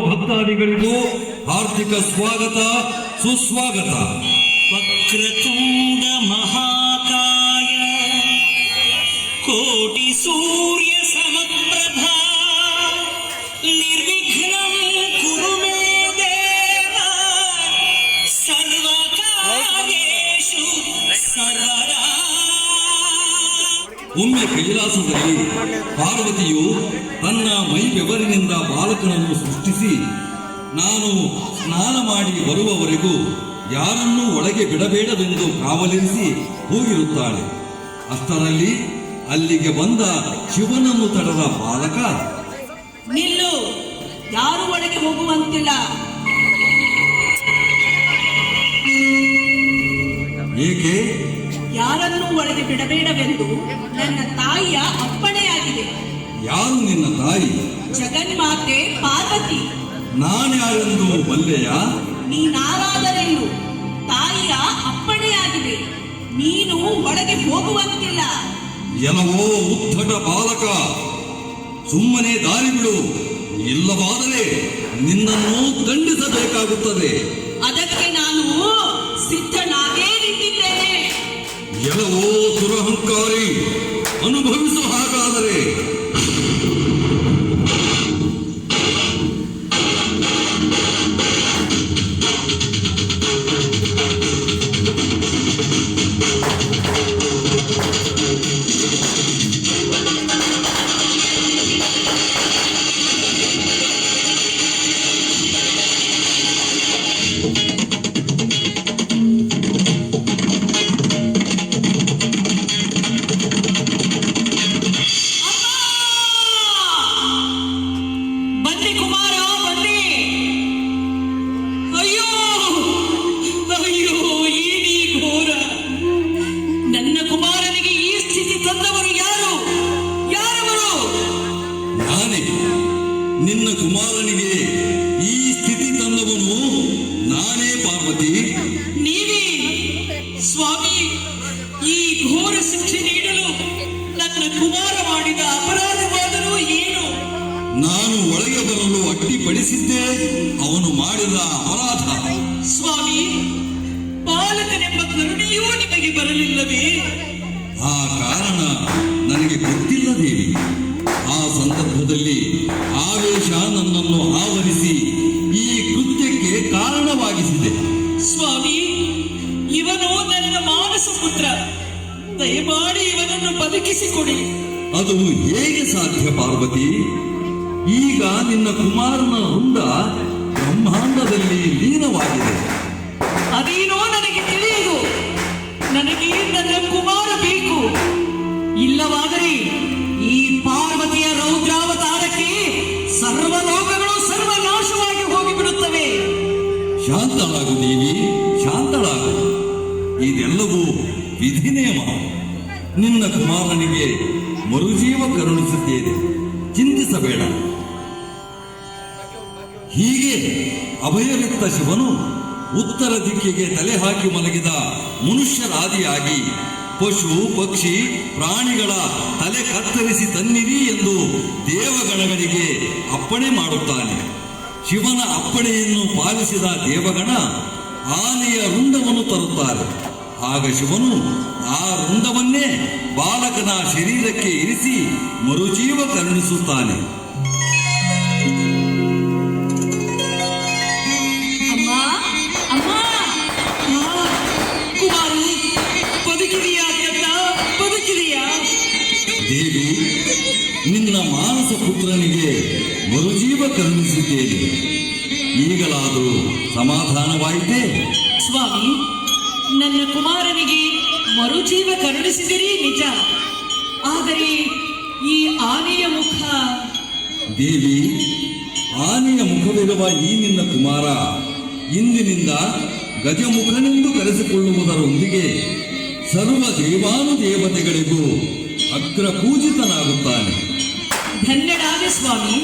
ಭಕ್ತಾದಿಗಳಿಗೂ ಹಾರ್ದಿಕ ಸ್ವಾಗತ ಸುಸ್ವಾಗತ. ವಕ್ರತುಂಡ ಮಹಾಕಾಯ ಕೋಟಿ ಸೂರ್ಯ ಒಮ್ಮೆ ಕೈಲಾಸದಲ್ಲಿ ಪಾರ್ವತಿಯು ತನ್ನ ಮೈ ಬೆವರಿನಿಂದ ಬಾಲಕನನ್ನು ಸೃಷ್ಟಿಸಿ ನಾನು ಸ್ನಾನ ಮಾಡಿ ಬರುವವರೆಗೂ ಯಾರನ್ನೂ ಒಳಗೆ ಬಿಡಬೇಡವೆಂದು ಕಾವಲಿರಿಸಿ ಹೋಗಿರುತ್ತಾಳೆ ಅಷ್ಟರಲ್ಲಿ ಅಲ್ಲಿಗೆ ಬಂದ ಶಿವನನ್ನು ತಡೆದ ಬಾಲಕ ನಿಲ್ಲು ಯಾರು ಒಳಗೆ ಹೋಗುವಂತಿಲ್ಲ. ಏಕೆ? ಯಾರನ್ನೂ ಒಳಗೆ ಬಿಡಬೇಡವೆಂದು ನನ್ನ ತಾಯಿಯ ಅಪ್ಪಣೆಯಾಗಿದೆ. ಯಾರು ನಿನ್ನ ತಾಯಿ? ಜಗನ್ಮಾತೆ ಪಾರ್ವತಿ. ನಾನ್ಯಾರೆಂದು ಬಲ್ಲೆಯ ನೀನಾರಾದರೆಂದು ತಾಯಿಯ ಅಪ್ಪಣೆಯಾಗಿದೆ. ನೀನು ಒಳಗೆ ಹೋಗುವಂತಿಲ್ಲ. ಎಲ್ಲವೋ ಉದ್ಧಟ ಬಾಲಕ ಸುಮ್ಮನೆ ದಾರಿ ಬಿಡು. ಇಲ್ಲವಾದರೆ ನಿನ್ನನ್ನು ದಂಡಿಸಬೇಕಾಗುತ್ತದೆ. ನನ್ನ ಕುಮಾರನಿಗೆ ಈ ಸ್ಥಿತಿ ತಂದವರು ಯಾರು? ಯಾರವರು? ನಾನೇ. ನಿನ್ನ ಕುಮಾರನಿಗೆ ಈ ಸ್ಥಿತಿ ತಂದವನು ನಾನೇ ಪಾರ್ವತಿ. ನೀವೇ? ಸ್ವಾಮಿ ಈ ಘೋರ ಶಿಕ್ಷೆ ನೀಡಲು ನನ್ನ ಕುಮಾರ ನಾನು ಒಳಗೆ ಬರಲು ಅಡ್ಡಿಪಡಿಸಿದ್ದೇ ಅವನು ಮಾಡಿದ ಅಪರಾಧ. ಸ್ವಾಮಿ ಬಾಲಕನೆಂಬ ಕರುಣೆಯೂ ನಿಮಗೆ ಬರಲಿಲ್ಲವೇ? ಆ ಕಾರಣ ನನಗೆ ಗೊತ್ತಿಲ್ಲ ದೇವಿ ಆ ಸಂದರ್ಭದಲ್ಲಿ ಆವೇಶ ನನ್ನನ್ನು ಆವರಿಸಿ ಈ ಕೃತ್ಯಕ್ಕೆ ಕಾರಣವಾಗಿಸಿದೆ. ಸ್ವಾಮಿ ಇವನು ನನ್ನ ಮಾನಸ ಪುತ್ರ. ದಯಮಾಡಿ ಇವನನ್ನು ಬದುಕಿಸಿಕೊಡಿ. ಅದು ಹೇಗೆ ಸಾಧ್ಯ ಪಾರ್ವತಿ? ಈಗ ನಿನ್ನ ಕುಮಾರನ ವೃಂದ ಬ್ರಹ್ಮಾಂಡದಲ್ಲಿ ಲೀನವಾಗಿದೆ. ಅದೇನೋ ನನಗೆ ತಿಳಿಯದು ನನಗೆ ನನ್ನ ಕುಮಾರ ಬೇಕು. ಇಲ್ಲವಾದರೆ ಈ ಪಾರ್ವತಿಯ ರೌದ್ರಾವತಾರಕ್ಕೆ ಸರ್ವ ಲೋಕಗಳು ಸರ್ವನಾಶವಾಗಿ ಹೋಗಿಬಿಡುತ್ತವೆ. ಶಾಂತಳಾಗು ದೇವಿ ಶಾಂತಳಾಗು. ಇದೆಲ್ಲವೂ ವಿಧಿ ನಿಯಮ ನಿನ್ನ ಕುಮಾರನಿಗೆ ಮರುಜೀವ ಕರುಣಿಸುತ್ತೇನೆ. ಚಿಂತಿಸಬೇಡ. ಹೀಗೆ ಅಭಯವಿತ್ತ ಶಿವನು ಉತ್ತರ ದಿಕ್ಕಿಗೆ ತಲೆ ಹಾಕಿ ಮಲಗಿದ ಮನುಷ್ಯರಾದಿಯಾಗಿ ಪಶು, ಪಕ್ಷಿ, ಪ್ರಾಣಿಗಳ ತಲೆ ಕತ್ತರಿಸಿ ತನ್ನಿರಿ ಎಂದು ದೇವಗಣಗಳಿಗೆ ಅಪ್ಪಣೆ ಮಾಡುತ್ತಾನೆ. ಶಿವನ ಅಪ್ಪಣೆಯನ್ನು ಪಾಲಿಸಿದ ದೇವಗಣ ಆನೆಯ ರುಂಡವನ್ನು ತರುತ್ತಾರೆ. ಆಗ ಶಿವನು ಆ ರುಂಡವನ್ನೇ ಬಾಲಕನ ಶರೀರಕ್ಕೆ ಇರಿಸಿ ಮರುಜೀವ ಕರುಣಿಸುತ್ತಾನೆ. ದೇವಿ ನಿನ್ನ ಮಾನಸ ಪುತ್ರನಿಗೆ ಮರುಜೀವ ಕರುಣಿಸಿದ್ದೇನೆ. ಈಗಲಾದರೂ ಸಮಾಧಾನವಾಯಿತೇ? ಸ್ವಾಮಿ ನನ್ನ ಕುಮಾರನಿಗೆ ಮರುಜೀವ ಕರುಣಿಸಿದಿರಿ ನಿಜ. ಆದರೆ ಈ ಆನೆಯ ಮುಖ ದೇವಿ ಆನೆಯ ಮುಖವಿರುವ ಈ ನಿನ್ನ ಕುಮಾರ ಇಂದಿನಿಂದ ಗಜಮುಖನೆಂದು ಕರೆಸಿಕೊಳ್ಳುವುದರೊಂದಿಗೆ ಸರ್ವ ದೇವಾನುದೇವತೆಗಳಿಗೂ ಅಗ್ರ ಪೂಜಿತನಾಗುತ್ತಾನೆ ಧನ್ಯನಾದೆ ಸ್ವಾಮಿ